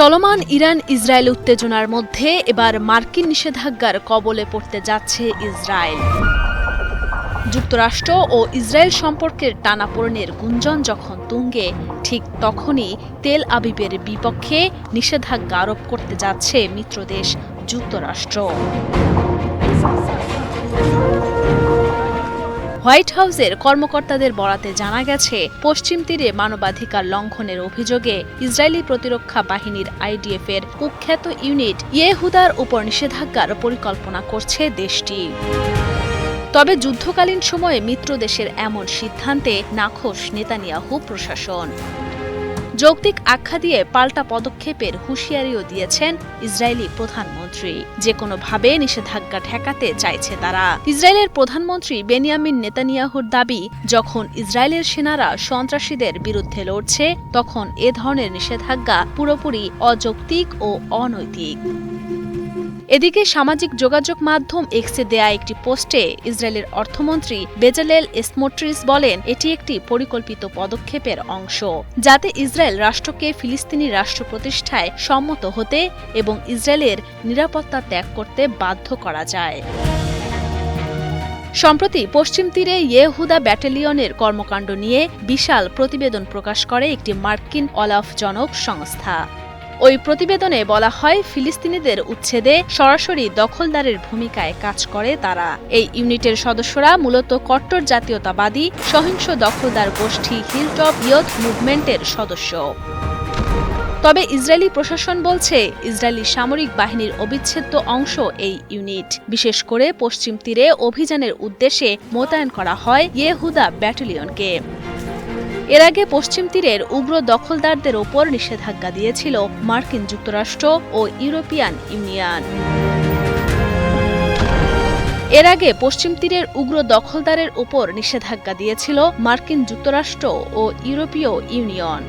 চলমান Iran Israel উত্তেজনার মধ্যে এবার মার্কিন নিষেধাজ্ঞার কবলে পড়তে যাচ্ছে ইসরায়েল। যুক্তরাষ্ট্র ও ইসরায়েল সম্পর্কের টানাপোড়েনের গুঞ্জন যখন তুঙ্গে, ঠিক তখনই তেল আবিবের বিপক্ষে নিষেধাজ্ঞা আরোপ করতে যাচ্ছে মিত্রদেশ যুক্তরাষ্ট্র। হোয়াইট হাউসের কর্মকর্তাদের বরাতে জানা গেছে, পশ্চিম তীরে মানবাধিকার লঙ্ঘনের অভিযোগে ইসরায়েলি প্রতিরক্ষা বাহিনীর আইডিএফ এর কুখ্যাত ইউনিট ইয়েহুদার উপর নিষেধাজ্ঞার পরিকল্পনা করছে দেশটি। তবে যুদ্ধকালীন সময়ে মিত্র দেশের এমন সিদ্ধান্তে নাখোশ নেতানিয়াহু প্রশাসন। যৌক্তিক আখ্যা দিয়ে পাল্টা পদক্ষেপের হুঁশিয়ারিও দিয়েছেন ইসরায়েলি প্রধানমন্ত্রী। যে কোনোভাবে নিষেধাজ্ঞা ঠেকাতে চাইছে তারা। ইসরায়েলের প্রধানমন্ত্রী বেনিয়ামিন নেতানিয়াহুর দাবি, যখন ইসরায়েলের সেনারা সন্ত্রাসীদের বিরুদ্ধে লড়ছে, তখন এ ধরনের নিষেধাজ্ঞা পুরোপুরি অযৌক্তিক ও অনৈতিক। এদিকে সামাজিক যোগাযোগ মাধ্যম এক্সে দেয়া একটি পোস্টে ইসরায়েলের অর্থমন্ত্রী বেজালেল এসমোট্রিস বলেন, এটি একটি পরিকল্পিত পদক্ষেপের অংশ, যাতে ইসরায়েল রাষ্ট্রকে ফিলিস্তিনি রাষ্ট্র প্রতিষ্ঠায় সম্মত হতে এবং ইসরায়েলের নিরাপত্তা ত্যাগ করতে বাধ্য করা যায়। সম্প্রতি পশ্চিম তীরে ইয়েহুদা ব্যাটালিয়নের কর্মকাণ্ড নিয়ে বিশাল প্রতিবেদন প্রকাশ করে একটি মার্কিন অলাফজনক সংস্থা। ওই প্রতিবেদনে বলা হয়, ফিলিস্তিনিদের উচ্ছেদে সরাসরি দখলদারের ভূমিকায় কাজ করে তারা। এই ইউনিটের সদস্যরা মূলত কট্টর জাতীয়তাবাদী, সহিংস দখলদার গোষ্ঠী হিলটপ ইয়থ মুভমেন্টের সদস্য। তবে ইসরায়েলি প্রশাসন বলছে, ইসরায়েলি সামরিক বাহিনীর অবিচ্ছেদ্য অংশ এই ইউনিট। বিশেষ করে পশ্চিম তীরে অভিযানের উদ্দেশ্যে মোতায়েন করা হয়, ইয়েহুদা ব্যাটালিয়নকে। এর আগে পশ্চিম তীরের উগ্র দখলদারদের ওপর নিষেধাজ্ঞা দিয়েছিল মার্কিন যুক্তরাষ্ট্র ও ইউরোপিয়ান ইউনিয়ন। এর আগে পশ্চিম তীরের উগ্র দখলদারের ওপর নিষেধাজ্ঞা দিয়েছিল মার্কিন যুক্তরাষ্ট্র ও ইউরোপীয় ইউনিয়ন।